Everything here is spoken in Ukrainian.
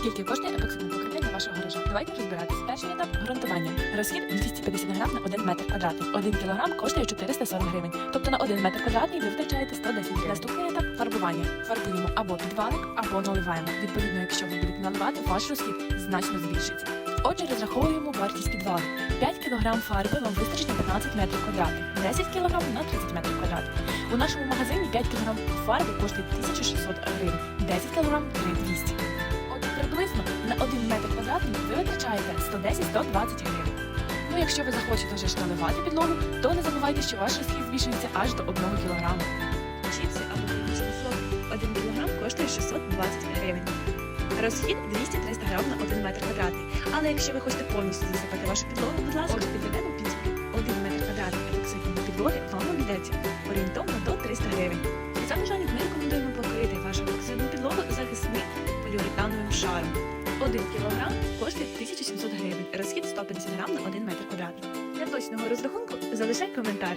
Скільки коштує епоксидне покриття вашого гаража? Давайте розбиратись. Перший етап ґрунтування. Розхід 250 грам на 1 метр квадратний. 1 кілограм коштує 440 гривень. Тобто на 1 метр квадратний ви витрачаєте 110 гривень. Наступний етап фарбування. Фарбуємо або підвалик, або наливаємо. Відповідно, якщо ви будете наливати, ваш розхід значно збільшиться. Отже, розраховуємо вартість підвалу. 5 кг фарби вам вистачить на 15 метрів квадратних, 10 кг на 30 метрів квадратних. У нашому магазині 5 кг фарби коштує 1600 гривень, 10 кг 3200. Ви 110-120 гривень. Ну, якщо ви захочете вже ж наливати підлогу, то не забувайте, що ваш розхід збільшується аж до 1 кг. Чіпси або північний сок 1 кг коштує 620 гривень. Розхід 200-300 грам на 1 метр квадратний. Але якщо ви хочете повністю засипати вашу підлогу, будь ласка, Отже, підведемо підсумки. 1 метр квадратний епоксидної підлоги вам обійдеться орієнтовно до 300 гривень. За бажанням ми рекомендуємо покрити вашу епоксидну підлогу захисним поліуретановим шаром. 1 кг коштує 1700 гривень, розхід 150 грам на 1 метр квадратний. Для точного розрахунку залишай коментар.